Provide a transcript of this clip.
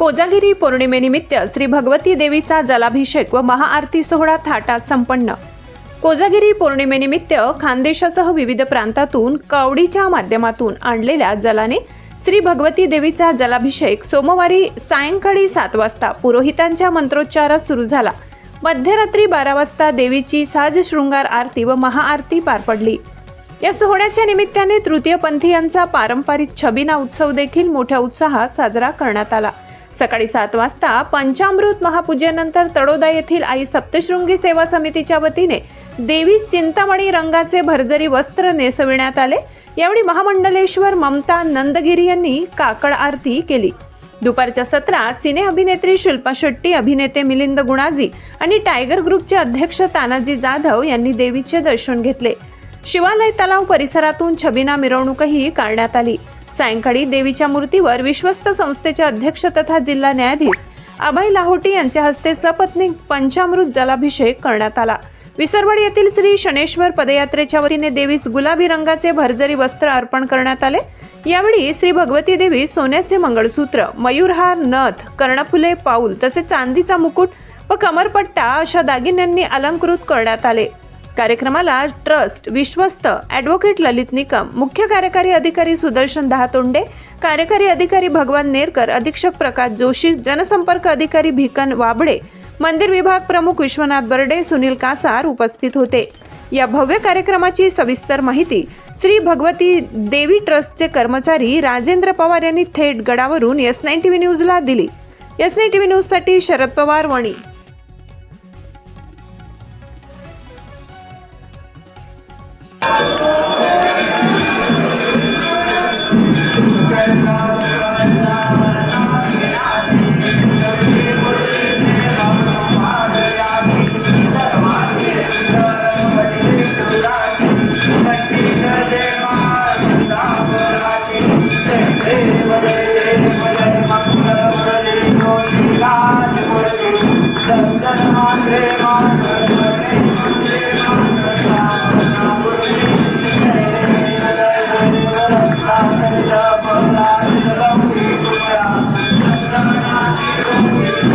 कोजागिरी पौर्णिमेनिमित्त श्री भगवती देवीचा जलाभिषेक व महाआरती सोहळा थाटात संपन्न. कोजागिरी पौर्णिमेनिमित्त खानदेशासह विविध प्रांतातून कावडीच्या माध्यमातून आणलेल्या जलाने श्री भगवती देवीचा जलाभिषेक सोमवारी सायंकाळी सात वाजता पुरोहितांच्या मंत्रोच्चारात सुरू झाला. मध्यरात्री बारा वाजता देवीची साज शृंगार आरती व महाआरती पार पडली. या सोहळ्याच्या निमित्ताने तृतीयपंथीयांचा पारंपरिक छबिना उत्सव देखील मोठ्या उत्साहात साजरा करण्यात आला. सकाळी सात वाजता पंचामृत महापूजेनंतर तडोदा येथील आई सप्तशृंगी सेवा समितीच्या वतीने देवी चिंतामणी रंगाचे भरजरी वस्त्र नेसविण्यात आले. यावेळी महामंडलेश्वर ममता नंदगिरी यांनी काकड आरती केली. दुपारच्या सत्रात सिने अभिनेत्री शिल्पा शेट्टी अभिनेते मिलिंद गुणाजी आणि टायगर ग्रुपचे अध्यक्ष तानाजी जाधव यांनी देवीचे दर्शन घेतले. शिवालय तलाव परिसरातून छबिना मिरवणूकही काढण्यात आली. सायंकाळी देवीच्या मूर्तीवर विश्वस्त संस्थेचे अध्यक्ष तथा जिल्हा न्यायाधीश अभय लाहोटी यांच्या हस्ते सपत्नीक पंचामृत जलाभिषेक करण्यात आला. विसरवाडी येथील श्री शनेश्वर पदयात्रेच्या वतीने देवीस गुलाबी रंगाचे भरजरी वस्त्र अर्पण करण्यात आले. यावेळी श्री भगवती देवी सोन्याचे मंगळसूत्र मयूरहार नथ कर्णफुले पाऊल तसेच चांदीचा मुकुट व कमरपट्टा अशा दागिन्यांनी अलंकृत करण्यात आले. कार्यक्रमाला ट्रस्ट विश्वस्त ॲडव्होकेट ललित निकम मुख्य कार्यकारी अधिकारी सुदर्शन दहातोंडे कार्यकारी अधिकारी भगवान नेरकर अधीक्षक प्रकाश जोशी जनसंपर्क अधिकारी भिकन वाबडे मंदिर विभाग प्रमुख विश्वनाथ बर्डे सुनील कासार उपस्थित होते. या भव्य कार्यक्रमाची सविस्तर माहिती श्री भगवती देवी ट्रस्टचे कर्मचारी राजेंद्र पवार यांनी थेट गडावरून एस नाईन टी व्ही न्यूजला दिली. एस नाईन टी व्ही न्यूजसाठी शरद पवार वणी. Thank you.